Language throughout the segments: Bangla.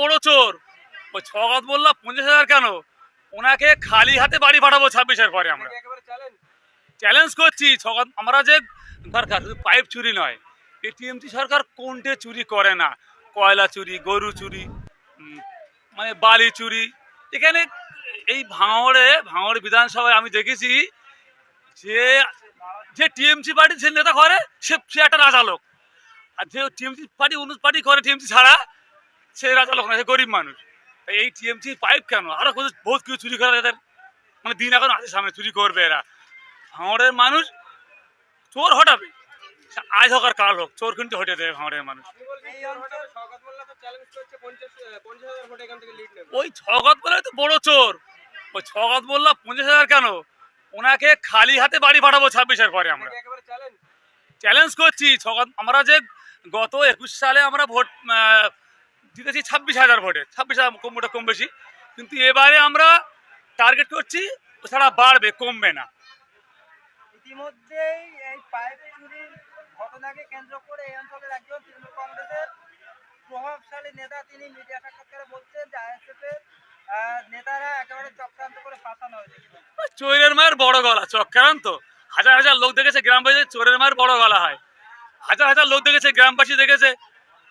বড় চোর। ওই ছগত বললা, পঞ্চাশ হাজার কেন? ওনাকে খালি হাতে বাড়ি পাঠাবো ছাব্বিশের পরে আমরা। চ্যালেঞ্জ করছি। ছগত, আমরা যে সরকার শুধু পাইপ চুরি নয়। এই টিএমসি সরকার কোনটে চুরি করে না? কয়লা চুরি, গরু চুরি মানে বালি চুরি। এখানে এই ভাঙড়ে, ভাঙড় বিধানসভায় আমি দেখেছি যে যে টিএমসি পার্টি যে নেতা করে, সে সে একটা রাজা লোক। আর যে টিএমসি পার্টি অন্য পার্টি করে টিএমসি ছাড়া সে রাজা লোক না সে গরিব মানুষ। এই টিএমসি পাইপ কেন? আরও কত বহুত কিছু চুরি করা এদের মানে দিন এখন আছে সামনে চুরি করবে এরা। ভাঙড়ের মানুষ চোর হটাবে। আজ হোক আর কাল হোক চোর কিন্তু হটে দেবে ভাঙড়ের মানুষ। ওই ছগত বলে তো বড় চোর। ওই ছগত বললা পঞ্চাশ হাজার কেন? ওনাকে খালি হাতে বাড়ি পাঠাবো ছাব্বিশের পরে আমরা। চ্যালেঞ্জ করছি। ছগত আমরা যে গত একুশ সালে আমরা ভোট জিতেছি ছাব্বিশ হাজার ভোটে। ছাব্বিশ হাজার কম ওটা কম বেশি। কিন্তু এবারে আমরা টার্গেট করছি ছাড়া বাড়বে কমবে না। ইতিমধ্যেই এই পাইপ চুরির ঘটনাকে কেন্দ্র করে এই অঞ্চলের একজন তৃণমূল কংগ্রেসের প্রভাবশালী নেতা তিনি মিডিয়া সাক্ষাৎকারে বলছেন যে আইএসএফ এর নেতারা একেবারে চক্রান্ত করে ফাঁসানো হয়েছে। চোরের মায়ের বড় গলা চক্রান্ত। হাজার হাজার লোক দেখেছে গ্রামবাসী চোরের মায়ের বড় গলা হয়। হাজার হাজার লোক দেখেছে গ্রামবাসী দেখেছে।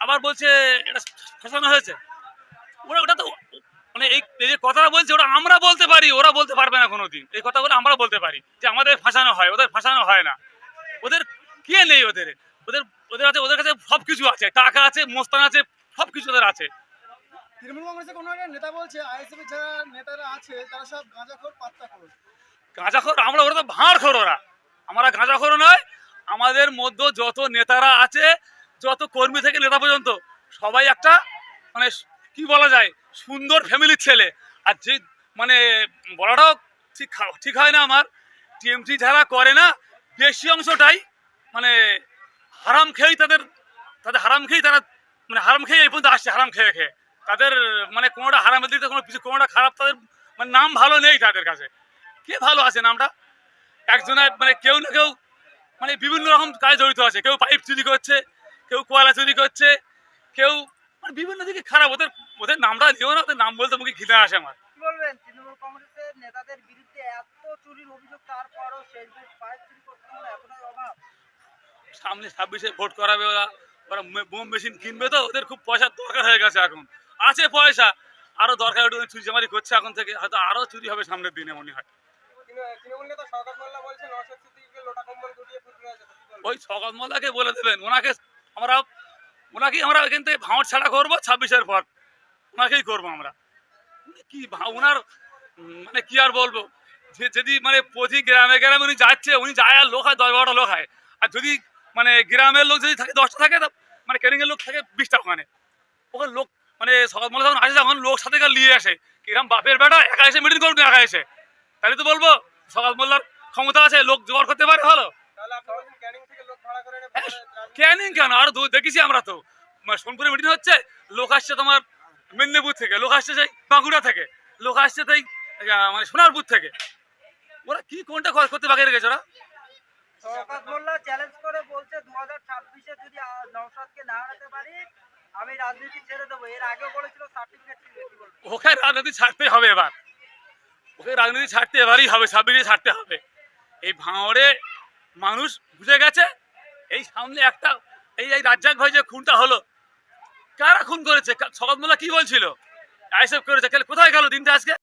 আবার বলছে এটা ফসানো হয়েছে। ওরা ওটা তো মানে এই যে কথাটা বলছে ওটা আমরা বলতে পারি ওরা বলতে পারবে না কোনোদিন। এই কথাগুলো আমরা বলতে পারি যে আমাদের ফাঁসানো হয় ওদের ফাঁসানো হয় না। ওদের কে নেই ওদের? ওদের ওদের আছে ওদের কাছে সব কিছু আছে টাকা আছে মোস্তান আছে সব কিছু ওদের আছে। তৃণমূল কংগ্রেসের কোনো নেতা বলছে আইএসএফ যারা নেতারা আছে তারা সব গাঁজাখোর পাত্তাখোর। গাঁজাখোর আমরা ওরা তো ভাঁড়খোর ওরা। আমরা গাঁজাখোর নয় আমাদের মধ্যে যত নেতারা আছে যত কর্মী থেকে নেতা পর্যন্ত, সবাই একটা মানে কি বলা যায়, সুন্দর ফ্যামিলির ছেলে। আর যে মানে বলাটাও ঠিক ঠিক হয় না আমার। টিএমসি যারা করে না, বেশি অংশটাই মানে হারাম খেয়েই তাদের তাদের হারাম খেয়েই তারা মানে হারাম খেয়ে এই পর্যন্ত আসছে, হারাম খেয়ে খেয়ে। তাদের মানে কোনোটা হারামের দিকে কোনো কিছু, কোনোটা খারাপ, তাদের মানে নাম ভালো নেই তাদের কাছে। কে ভালো আছে নামটা? একজনের মানে কেউ না কেউ মানে বিভিন্ন রকম কাজে জড়িত আছে। কেউ পাইপ চুরি করছে কেউ কয়লা চুরি করছে কেউ মানে বিভিন্ন দিকে খারাপ ওদের ওদের নামটা দিও না ওদের নাম বলতে মুখে ঘিরে আসে আমার। বলবেন? তৃণমূল কংগ্রেসের নেতাদের বিরুদ্ধে এত চুরির অভিযোগ তারপরও শেষ বুক পাইপ চুরি করতে হলো এখনোই অভাব। সামনে ছাব্বিশে ভোট করাবে ওরা ওরা বোম মেশিন কিনবে তো ওদের খুব পয়সার দরকার হয়ে গেছে এখন। আছে পয়সা আরও দরকার একটু চুরি চামারি করছে এখন থেকে হয়তো আরও চুরি হবে সামনের দিনে মনে হয়? ওই ছগত মোল্লাকে বলে দেবেন ওনাকে আমরা, ওনাকেই আমরা এখান থেকে ভাঁড় ছাড়া করব, ছাব্বিশের পর। ওনাকেই করব আমরা। কি ওনার মানে কি আর বলব? যে, যদি মানে প্রতি গ্রামে গ্রামে উনি যাচ্ছে, উনি যায় আর লোক হয়, দশ বারোটা লোক হয়। আর যদি মানে গ্রামের লোক যদি থাকে, দশটা থাকে মানে ক্যারিংয়ের লোক থাকে বিশটা ওখানে। ওখানে লোক মানে সকাল মোল্লা যখন আসে, তখন লোক সাথে নিয়ে আসে। কিরম বাপের বেটা, একা এসে মিটিং করুন একা এসে। তাহলে তো বলব, সকাল মোল্লার ক্ষমতা আছে, লোক জোগাড় করতে পারে, ভালো। তাহলে এনে হ্যাঁ, ভোটে রাজনীতি- ক্যানিং কেন? আর দেখেছি আমরা তো। সোনপুরে মিটিং হচ্ছে লোক আসছে তোমার মেদিনীপুর থেকে লোক আসছে সেই বাঁকুড়া থেকে লোক আসছে তাই মানে সোনারপুর থেকে। ওরা কি কোনটা কর- করতে বাকি রেখেছে ওরা? চ্যালেঞ্জ করে বলছে দু হাজার ছাব্বিশে যদি আহ, না হারাতে পারি আমি রাজনীতি ছেড়ে দেবো। এর আগেও বলেছিল সার্টিফিকেট ওকে রাজনীতি ছাড়তে হবে এবার। ওকে রাজনীতি ছাড়তে এবারই হবে ছাব্বিশে ছাড়তে হবে। এই ভাঙড়ে মানুষ বুঝে গেছে এই সামনে একটা, এই এই রাজ্জাক ভাই যে খুনটা হলো, কারা খুন করেছে? সকালবেলা কি বলছিল? আইসব করেছে। কোথায় গেল দিনটা আজকে?